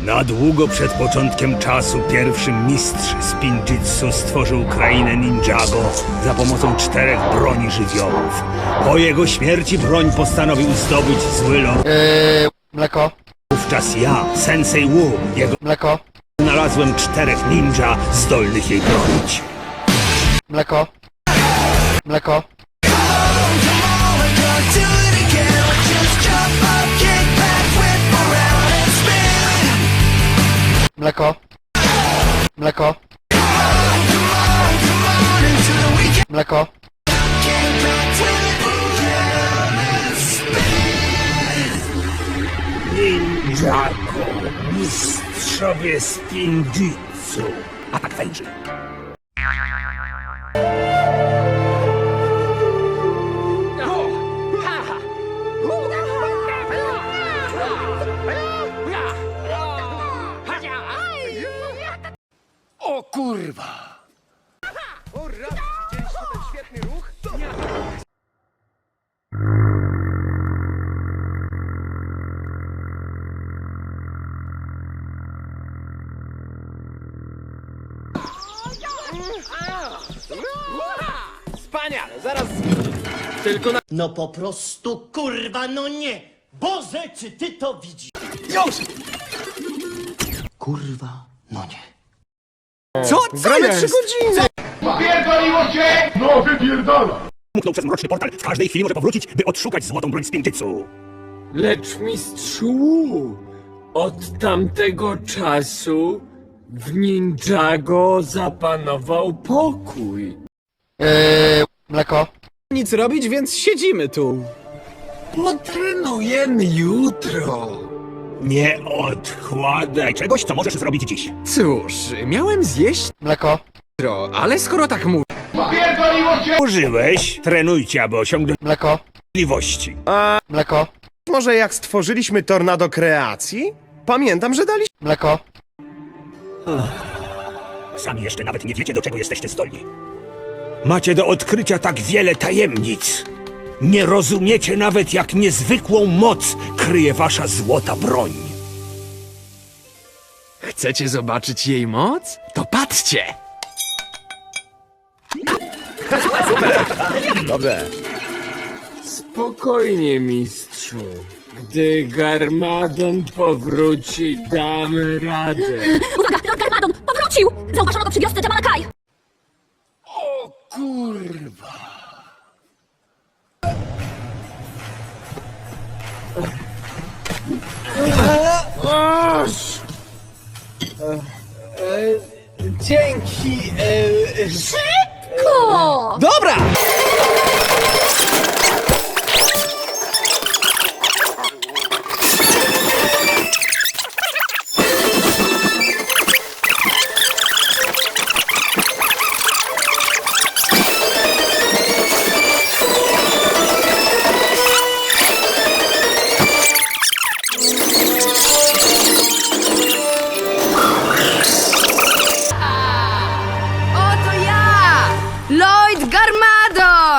Na długo przed początkiem czasu pierwszy mistrz Spinjitsu stworzył krainę Ninjago za pomocą czterech broni żywiołów. Po jego śmierci broń postanowił zdobyć zły los. Yy, mleko, Wówczas ja, Sensei Wu, jego mleko, znalazłem czterech ninja zdolnych jej bronić. mleko, mleko, mleko, mleko, mleko, Ninjago, mistrzowie Spinjitsu. Atak węży. O kurwa! Wspaniale, zaraz... Tylko na... No po prostu kurwa, no nie! Boże, czy ty to widzisz? Już! Kurwa, no nie. Co? Gramy trzy godziny! Mknął przez mroczny portal. W każdej chwili może powrócić, by odszukać złotą broń Spinjitsu. Lecz mistrzu od tamtego czasu w Ninjago zapanował pokój. yy, mleko, Nic robić, więc siedzimy tu. Potrenujemy jutro. Nie odkładaj czegoś, co możesz zrobić dziś. Cóż, miałem zjeść mleko, jutro, ale skoro tak mówisz... Użyłeś, trenujcie, aby osiągnąć mleko, możliwości. mleko, Może jak stworzyliśmy tornado kreacji? Pamiętam, że daliśmy. mleko, Sami jeszcze nawet nie wiecie, do czego jesteście zdolni. Macie do odkrycia tak wiele tajemnic. Nie rozumiecie nawet, jak niezwykłą moc kryje wasza złota broń. Chcecie zobaczyć jej moc? To patrzcie! Spokojnie, mistrzu. Gdy Garmadon powróci, damy radę. Uwaga, Lord Garmadon! Powrócił! Zauważono go przy wiosce Jamalakai! O Dzięki. E, O! Dobra!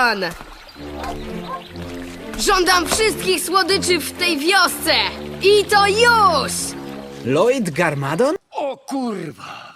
Garmadon! Żądam wszystkich słodyczy w tej wiosce! I to już! Lloyd Garmadon? O kurwa.